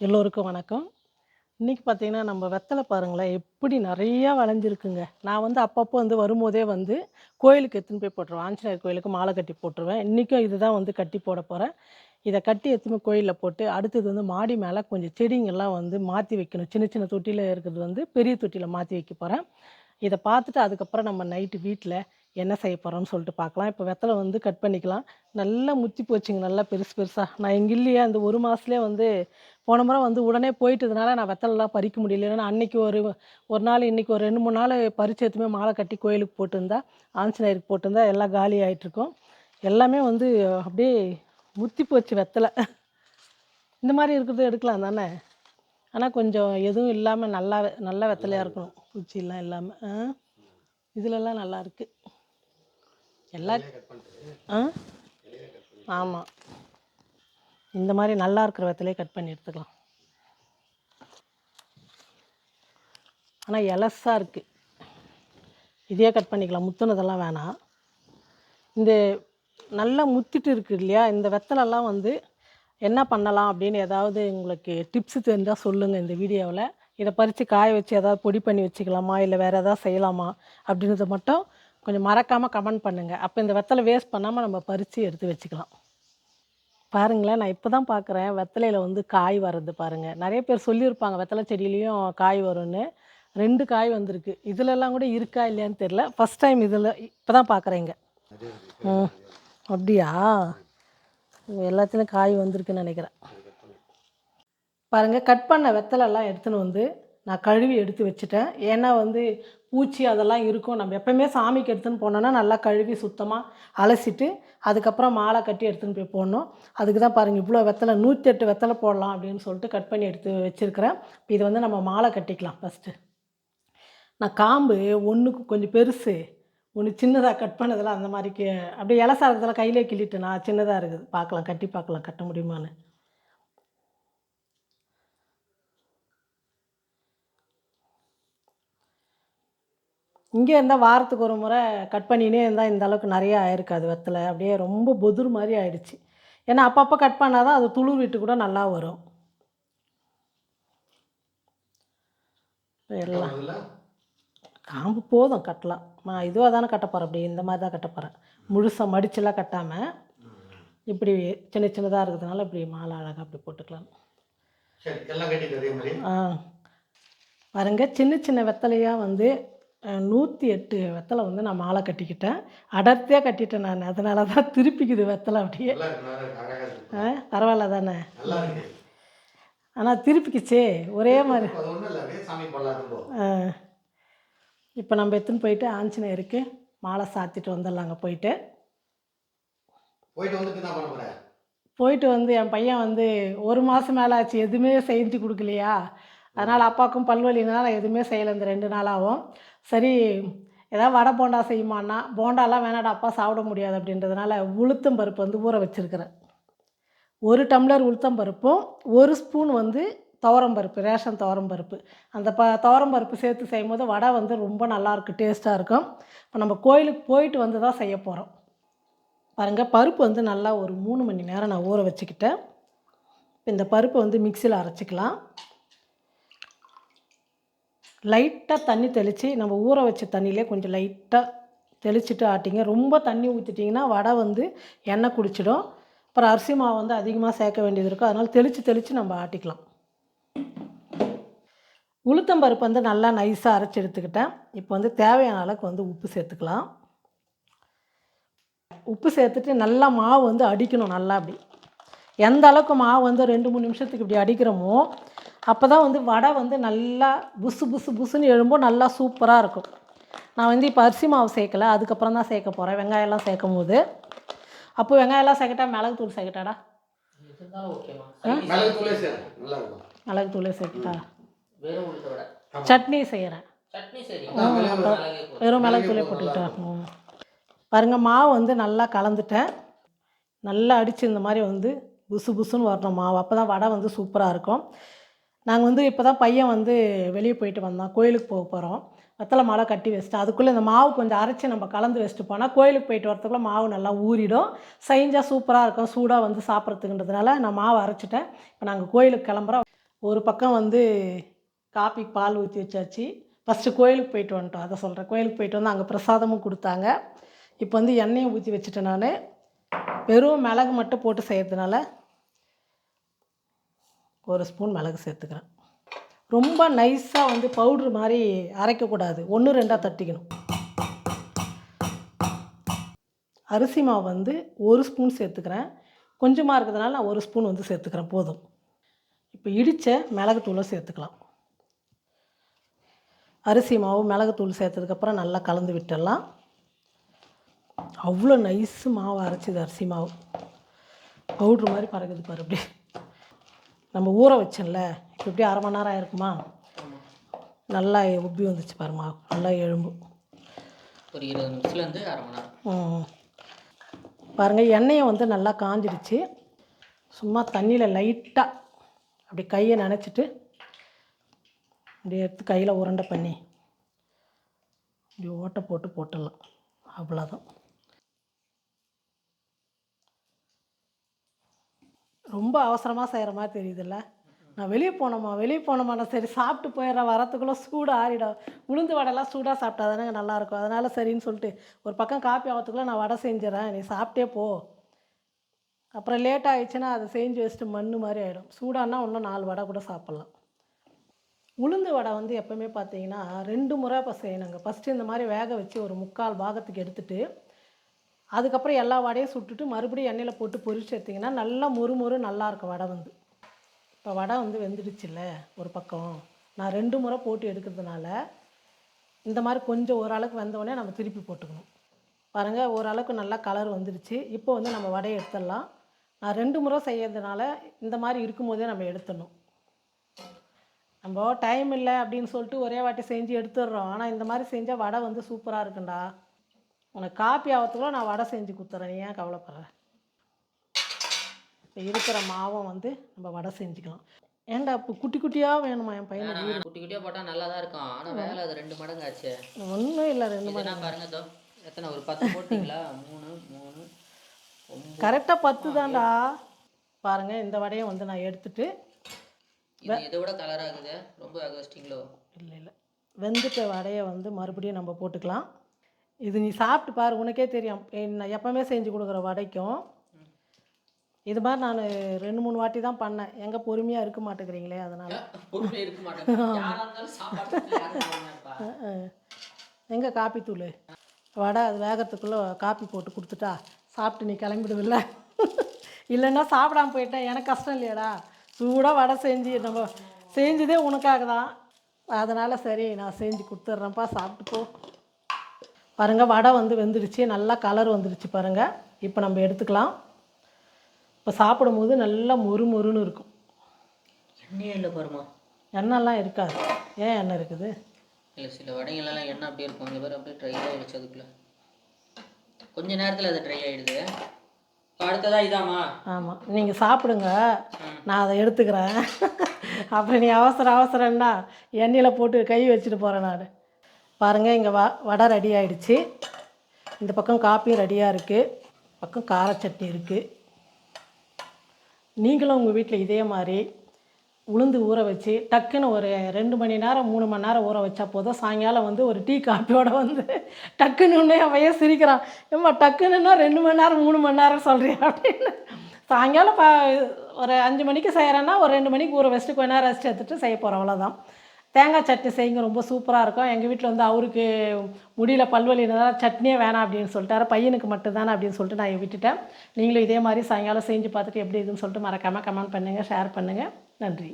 எல்லோருக்கும் வணக்கம். இன்றைக்கி பார்த்தீங்கன்னா நம்ம வெத்தலை பாருங்களேன் எப்படி நிறையா வளைஞ்சிருக்குங்க. நான் வந்து அப்பப்போ வந்து வரும்போதே வந்து கோயிலுக்கு எடுத்துன்னு போய் போட்டுருவேன். ஆஞ்சநேயர் கோயிலுக்கு மாலை கட்டி போட்டுருவேன். இன்றைக்கும் இதுதான் வந்து கட்டி போட போகிறேன் இதை கட்டி எடுத்துன்னு கோயிலில் போட்டு அடுத்தது வந்து மாடி மேலே கொஞ்சம் செடிங்கெல்லாம் வந்து மாற்றி வைக்கணும். சின்ன சின்ன தொட்டியில் இருக்கிறது வந்து பெரிய தொட்டியில் மாற்றி வைக்க போகிறேன் இதை பார்த்துட்டு அதுக்கப்புறம் நம்ம நைட்டு வீட்டில் என்ன செய்ய போகிறோம்னு சொல்லிட்டு பார்க்கலாம். இப்போ வெத்தலை வந்து கட் பண்ணிக்கலாம். நல்லா முத்தி போச்சுங்க நல்லா பெருசு பெருசாக நான் எங்கள் இல்லையே அந்த ஒரு மாதத்துலேயே வந்து போன முறை வந்து உடனே போயிட்டதுனால நான் வெத்தலைலாம் பறிக்க முடியல. இல்லைன்னா அன்றைக்கி ஒரு ஒரு நாள் இன்றைக்கி ஒரு ரெண்டு மூணு நாள் பறிச்சு எடுத்துமே மாலை கட்டி கோயிலுக்கு போட்டிருந்தா ஆஞ்சநேயருக்கு போட்டிருந்தா எல்லாம் காலி ஆகிட்டுருக்கும் எல்லாமே வந்து அப்படியே முத்தி போச்சு வெத்தலை. இந்த மாதிரி இருக்கிறது எடுக்கலாம் தானே? ஆனால் கொஞ்சம் எதுவும் இல்லாமல் நல்லா நல்ல வெத்தலையாக இருக்கணும். குச்சியெல்லாம் இல்லாமல் ஆ? இதுலலாம் நல்லா இருக்கு. எல்லா ஆ? ஆமாம் இந்த மாதிரி நல்லா இருக்கிற வெத்தலையே கட் பண்ணி எடுத்துக்கலாம். ஆனால் எலஸாக இருக்குது இதே கட் பண்ணிக்கலாம். முத்துனதெல்லாம் வேணாம். இந்த நல்லா முத்திட்டு இருக்கு இல்லையா? இந்த வெத்தலைலாம் வந்து என்ன பண்ணலாம் அப்படின்னு ஏதாவது உங்களுக்கு டிப்ஸு தெரிஞ்சால் சொல்லுங்கள் இந்த வீடியோவில். இதை பறித்து காய வச்சு ஏதாவது பொடி பண்ணி வச்சுக்கலாமா? இல்லை வேறு ஏதாவது செய்யலாமா? அப்படின்றத மட்டும் கொஞ்சம் மறக்காமல் கமெண்ட் பண்ணுங்கள் அப்போ இந்த வெத்தலை வேஸ்ட் பண்ணாமல் நம்ம பறித்து எடுத்து வச்சுக்கலாம். பாருங்களேன் நான் இப்போ தான் பார்க்குறேன் வெத்தலையில் வந்து காய் வர்றது பாருங்கள் நிறைய பேர் சொல்லியிருப்பாங்க வெத்தலை செடியிலையும் காய் வரும்னு. ரெண்டு காய் வந்திருக்கு. இதிலெல்லாம் கூட இருக்கா இல்லையான்னு தெரில ஃபஸ்ட் டைம் இதில் இப்போ தான் பார்க்குறேங்க ம். அப்படியா? எல்லாத்துலேயும் காய் வந்திருக்குன்னு நினைக்கிறேன். பாருங்கள் கட் பண்ண வெத்தலைலாம் எடுத்துன்னு வந்து நான் கழுவி எடுத்து வச்சுட்டேன். ஏன்னா வந்து பூச்சி அதெல்லாம் இருக்கும். நம்ம எப்போயுமே சாமிக்கு எடுத்துன்னு போனோன்னா நல்லா கழுவி சுத்தமாக அலசிட்டு அதுக்கப்புறம் மாலை கட்டி எடுத்துன்னு போய் போடணும். அதுக்கு தான் பாருங்கள் இவ்வளோ வெத்தலை நூற்றி எட்டு வெத்தலை போடலாம் அப்படின்னு சொல்லிட்டு கட் பண்ணி எடுத்து வச்சுருக்கிறேன். இப்போ இது வந்து நம்ம மாலை கட்டிக்கலாம் ஃபஸ்ட்டு நான் காம்பு ஒன்றுக்கு கொஞ்சம் பெருசு ஒன்று சின்னதாக கட் பண்ணதெல்லாம் அந்த மாதிரிக்கு அப்படியே இலசாரத்தில் கையிலே கிள்ளிட்டு நான் சின்னதாக இருக்குது. பார்க்கலாம் கட்டி பார்க்கலாம் கட்ட முடியுமான்னு. இங்கே இருந்தால் வாரத்துக்கு ஒரு முறை கட் பண்ணினே இருந்தால் இந்த அளவுக்கு நிறைய ஆயிருக்காது வெத்தலை. அப்படியே ரொம்ப பொதுர் மாதிரி ஆயிடுச்சு. ஏன்னா அப்பப்போ கட் பண்ணால் தான் அது துளிர் விட்டு கூட நல்லா வரும். எல்லாம் காம்பு போதும் கட்டலாம். நான் இதுவாக தானே கட்ட போகிறேன் அப்படி இந்த மாதிரி தான் கட்ட போகிறேன் முழுசாக மடிச்செல்லாம் கட்டாமல் இப்படி சின்ன சின்னதாக இருக்கிறதுனால இப்படி மாலை அழகாக அப்படி போட்டுக்கலாம். ஆ. பாருங்க சின்ன சின்ன வெத்தலையாக வந்து நூற்றி எட்டு வெத்தலை வந்து நான் மாலை கட்டிக்கிட்டேன். அடர்த்தியாக கட்டிட்டேன் நான். அதனால தான் திருப்பிக்குது வெத்தலை அப்படியே. பரவாயில்ல தானே? ஆனால் திருப்பிக்குச்சே. ஒரே மாதிரி. இப்போ நம்ம எடுத்துன்னு போயிட்டு ஆஞ்சநேயருக்கு மாலை சாத்திட்டு வந்துடலாங்க போயிட்டு. போயிட்டு வந்து என் பையன் வந்து ஒரு மாதம் மேலே ஆச்சு எதுவுமே செஞ்சு கொடுக்கலையா? அதனால் அப்பாவுக்கும் பல்வலினால எதுவுமே செய்யலை இந்த ரெண்டு நாளாகவும் சரி ஏதாவது வடை போண்டா செய்யுமான்னா போண்டாலாம் வேணாடா அப்பா சாப்பிட முடியாது அப்படின்றதுனால உளுத்தம் பருப்பு வந்து ஊற வச்சுருக்கிறேன். ஒரு டம்ளர் உளுத்தம் பருப்பும் ஒரு ஸ்பூன் வந்து துவரம் பருப்பு ரேஷன் துவரம் பருப்பு. அந்த ப துவரம் பருப்பு சேர்த்து செய்யும் போது வடை வந்து ரொம்ப நல்லாயிருக்கும் டேஸ்ட்டாக இருக்கும். இப்போ நம்ம கோயிலுக்கு போயிட்டு வந்து தான் செய்ய போகிறோம் பாருங்கள் பருப்பு வந்து நல்லா ஒரு மூணு மணி நேரம் நான் ஊற வச்சுக்கிட்டேன். இப்போ இந்த பருப்பை வந்து மிக்சியில் அரைச்சிக்கலாம். லைட்டாக தண்ணி தெளித்து நம்ம ஊற வச்ச தண்ணியிலே கொஞ்சம் லைட்டாக தெளிச்சுட்டு ஆட்டிங்க. ரொம்ப தண்ணி ஊற்றிட்டிங்கன்னா வடை வந்து எண்ணெய் குடிச்சிடும். அப்புறம் அரிசி மாவு வந்து அதிகமாக சேர்க்க வேண்டியது இருக்கும். அதனால் தெளித்து தெளித்து நம்ம ஆட்டிக்கலாம். உளுத்தம் பருப்பு வந்து நல்லா நைஸாக அரைச்சி எடுத்துக்கிட்டேன். இப்போ வந்து தேவையான அளவுக்கு வந்து உப்பு சேர்த்துக்கலாம். உப்பு சேர்த்துட்டு நல்லா மாவு வந்து அடிக்கணும் நல்லா அப்படி. எந்த அளவுக்கு மாவு வந்து ரெண்டு மூணு நிமிஷத்துக்கு இப்படி அடிக்கிறோமோ அப்போ தான் வந்து வடை வந்து நல்லா புசு புசு புசுன்னு எழும்போது நல்லா சூப்பராக இருக்கும். நான் வந்து இப்போ அரிசி மாவு சேர்க்கல. அதுக்கப்புறம் தான் சேர்க்க போகிறேன் வெங்காயம்லாம் சேர்க்கும் போது அப்போ வெங்காயம்லாம் சேர்க்கட்டா மிளகுத்தூள் சேர்க்கட்டாடா? இருந்தாலும் ஓகேம்மா மிளகு தூளே சேரு நல்லா இருக்கும். மிளகுத்தூளே சேர்க்கட்டா? வெறும் சட்னி செய்கிறேன் சட்னி சரி. அதான் மிளகு. வெறும் மிளகுத்தூளே போட்டுக்கிட்டேன் ம். பாருங்க மாவு வந்து நல்லா கலந்துட்டேன். நல்லா அடித்து இந்த மாதிரி வந்து புசு புசுன்னு வரணும் மாவு. அப்போ தான் வடை வந்து சூப்பராக இருக்கும். நாங்கள் வந்து இப்போ தான் பையன் வந்து வெளியே போயிட்டு வந்தோம் கோயிலுக்கு போக போகிறோம் வெத்தலை மாலை கட்டி வச்சுட்டு அதுக்குள்ளே இந்த மாவு கொஞ்சம் அரைச்சி நம்ம கலந்து வச்சுட்டு போனால் கோயிலுக்கு போயிட்டு வரத்துக்குள்ளே மாவு நல்லா ஊறிடும். செஞ்சால் சூப்பராக இருக்கும். சூடாக வந்து சாப்பிட்றதுக்குன்றதுனால நான் மாவு அரைச்சிட்டேன். இப்போ நாங்கள் கோயிலுக்கு கிளம்புறோம். ஒரு பக்கம் வந்து காப்பி பால் ஊற்றி வச்சாச்சு. ஃபஸ்ட்டு கோயிலுக்கு போயிட்டு வந்துட்டோம். அதை சொல்கிறேன் கோயிலுக்கு போயிட்டு வந்து அங்கே பிரசாதமும் கொடுத்தாங்க. இப்போ வந்து எண்ணெயை ஊற்றி வச்சுட்டேன் நான். வெறும் மிளகு மட்டும் போட்டு செய்கிறதுனால ஒரு ஸ்பூன் மிளகு சேர்த்துக்கிறேன். ரொம்ப நைஸாக வந்து பவுட்ரு மாதிரி அரைக்கக்கூடாது. ஒன்று ரெண்டாக தட்டிக்கணும். அரிசி மாவு வந்து ஒரு ஸ்பூன் சேர்த்துக்கிறேன். கொஞ்சமாக இருக்கிறதுனால நான் ஒரு ஸ்பூன் வந்து சேர்த்துக்கிறேன். போதும். இப்போ இடித்த மிளகுத்தூளை சேர்த்துக்கலாம். அரிசி மாவு மிளகுத்தூள் சேர்த்ததுக்கப்புறம் நல்லா கலந்து விட்டுடலாம். அவ்வளோ நைஸு மாவு அரைச்சிது அரிசி மாவு. பவுட்ரு மாதிரி பறக்குது பாரு அப்படி நம்ம ஊற வச்சோம்ல இப்போ இப்படி அரை மணி நேரம் ஆயிருக்குமா? நல்லா உப்பி வந்துச்சு பாரு மாவு நல்லா எழும்பு. ஒரு இருபது நிமிஷத்துலேருந்து அரை மணி நேரம். பாருங்கள் எண்ணெயை வந்து நல்லா காஞ்சிடுச்சு. சும்மா தண்ணியில் லைட்டாக அப்படி கையை நனைச்சிட்டு இப்படி எடுத்து கையில் உருண்டை பண்ணி இப்படி ஓட்டை போட்டு போட்டுடலாம். அவ்வளோதான் ரொம்ப அவசரமாக செய்கிற மாதிரி தெரியுதுல்ல. நான் வெளியே போனோமா வெளியே போனோமா நான் சரி சாப்பிட்டு போயிடுறேன் வரத்துக்குள்ளே சூடாக ஆறிடும். உளுந்து வடைலாம் சூடாக சாப்பிட்டா தானே நல்லாயிருக்கும். அதனால் சரின்னு சொல்லிட்டு ஒரு பக்கம் காப்பி ஆகிறதுக்குள்ளே நான் வடை செஞ்சிடறேன் நீ சாப்பிட்டே போ. அப்புறம் லேட் ஆகிடுச்சுன்னா அதை செஞ்சு வச்சுட்டு மண்ணு மாதிரி ஆகிடும் சூடானா இன்னும் நாலு வடை கூட சாப்பிட்லாம். உளுந்து வடை வந்து எப்போவுமே பார்த்தீங்கன்னா ரெண்டு முறை இப்போ செய்யணுங்க. ஃபஸ்ட்டு இந்த மாதிரி வேக வச்சு ஒரு முக்கால் பாகத்துக்கு எடுத்துகிட்டு அதுக்கப்புறம் எல்லா வடையும் சுட்டுட்டு மறுபடியும் எண்ணெயில் போட்டு பொரிச்சு எடுத்திங்கன்னா நல்லா மொறு மொறு நல்லாயிருக்கும் வடை வந்து. இப்போ வடை வந்து வெந்துடுச்சுல்ல ஒரு பக்கம். நான் ரெண்டு முறை போட்டு எடுக்கிறதுனால இந்த மாதிரி கொஞ்சம் ஓரளவுக்கு வெந்தவுடனே நம்ம திருப்பி போட்டுக்கணும். பாருங்கள் ஓரளவுக்கு நல்லா கலர் வந்துடுச்சு. இப்போ வந்து நம்ம வடையை எடுத்துடலாம். நான் ரெண்டு முறை செய்யறதுனால இந்த மாதிரி இருக்கும்போதே நம்ம எடுத்துடணும். நம்ம டைம் இல்லை அப்படின்னு சொல்லிட்டு ஒரே வாட்டி செஞ்சு எடுத்துடுறோம். ஆனால் இந்த மாதிரி செஞ்சால் வடை வந்து சூப்பராக இருக்குண்டா. உனக்கு காப்பி ஆகிறதுக்குள்ள நான் வடை செஞ்சு கொடுத்துட்றேன் நீ ஏன் கவலைப்படுற? இப்போ இருக்கிற மாவும் வந்து நம்ம வடை செஞ்சுக்கலாம். ஏன்டா இப்போ குட்டி குட்டியாக வேணுமா என் பையனுக்கு குட்டி குட்டியாக போட்டால் நல்லா தான் இருக்கும் ஆனால் வேலை அது ரெண்டு மடங்கு ஆச்சு. ஒன்றும் இல்லை ரெண்டு இதுனா பாருங்க தோ எத்தனை ஒரு பத்து போட்டிங்களா? மூணு மூணு கரெக்டாக பத்து தான்டா. பாருங்கள் இந்த வடையை வந்து நான் எடுத்துட்டு இது இதை விட கலர் ஆகுது? ரொம்ப ஆக வச்சிட்டிங்களோ இல்லை இல்லை. வெந்துட்ட வடையை வந்து மறுபடியும் நம்ம போட்டுக்கலாம். இது நீ சாப்பிட்டு பாரு உனக்கே தெரியும். நான் எப்போவுமே செஞ்சு கொடுக்குற வடைக்கும். இது மாதிரி நான் ரெண்டு மூணு வாட்டி தான் பண்ணேன். எங்கே பொறுமையாக இருக்க மாட்டேங்கிறீங்களே அதனால். எங்கே காப்பி தூள்? வடை அது வேகத்துக்குள்ளே காப்பி போட்டு கொடுத்துட்டா சாப்பிட்டு நீ கிளம்பிடுவில்ல. இல்லைன்னா சாப்பிடாம போயிட்டேன் எனக்கு கஷ்டம் இல்லையாடா. சூடாக வடை செஞ்சு நம்ம செஞ்சதே உனக்காக தான். அதனால் சரி நான் செஞ்சு கொடுத்துட்றேன்ப்பா சாப்பிட்டு போ. பாருங்கள் வடை வந்து வெந்துடுச்சு. நல்லா கலர் வந்துடுச்சு பாருங்கள் இப்போ நம்ம எடுத்துக்கலாம். இப்போ சாப்பிடும்போது நல்லா மொறு மொறுன்னு இருக்கும். எண்ணெயே இல்லை பாருமா எண்ணெய்லாம் இருக்காது. ஏன் எண்ணெய் இருக்குது? இல்லை சில வடைங்களெல்லாம் எண்ணெய் அப்படியே இருக்கும். இந்த பேர் அப்படியே ட்ரை ஆகிடுச்சு அதுக்குள்ளே. கொஞ்ச நேரத்தில் அது ட்ரை ஆகிடுது அடுத்ததா இதாம்மா. ஆமாம் நீங்கள் சாப்பிடுங்க. நான் அதை எடுத்துக்கிறேன். அப்புறம் நீ அவசர அவசரம்னா எண்ணெயில் போட்டு கை வச்சுட்டு போகிறேன் நான். பாருங்கள் இங்கே வ வடை ரெடி ஆகிடுச்சி இந்த பக்கம் காப்பியும் ரெடியாக இருக்குது பக்கம் கார சட்னி இருக்குது நீங்களும் உங்கள் வீட்டில் இதே மாதிரி உளுந்து ஊற வச்சு டக்குன்னு ஒரு ரெண்டு மணி நேரம் மூணு மணி நேரம் ஊற வச்சா போதும். சாயங்காலம் வந்து ஒரு டீ காப்பியோட வந்து டக்குன்னு உடனே அவையே சிரிக்கிறான். ஏம்மா டக்குன்னுன்னா ரெண்டு மணி நேரம் மூணு மணி நேரம் சொல்கிறியா அப்படின்னு. சாயங்காலம் பா ஒரு அஞ்சு மணிக்கு செய்கிறேன்னா ஒரு ரெண்டு மணிக்கு ஊற வச்சுட்டு கொஞ்ச நேரம் ரெஸ்ட் எடுத்துகிட்டு செய்ய போகிறோம் அவ்வளோதான் தேங்காய் சட்னி செய்யுங்க ரொம்ப சூப்பராக இருக்கும். எங்கள் வீட்டில் வந்து அவருக்கு முடியல பல்வலினால சட்னியே வேணாம் அப்படின்னு சொல்லிட்டாரு. பையனுக்கு மட்டும்தானே அப்படின்னு சொல்லிட்டு நான் விட்டுட்டேன். நீங்களும் இதே மாதிரி சாயங்காலம் செஞ்சு பார்த்துட்டு எப்படி இதுன்னு சொல்லிட்டு மறக்காமல் கமெண்ட் பண்ணுங்கள் ஷேர் பண்ணுங்கள் நன்றி.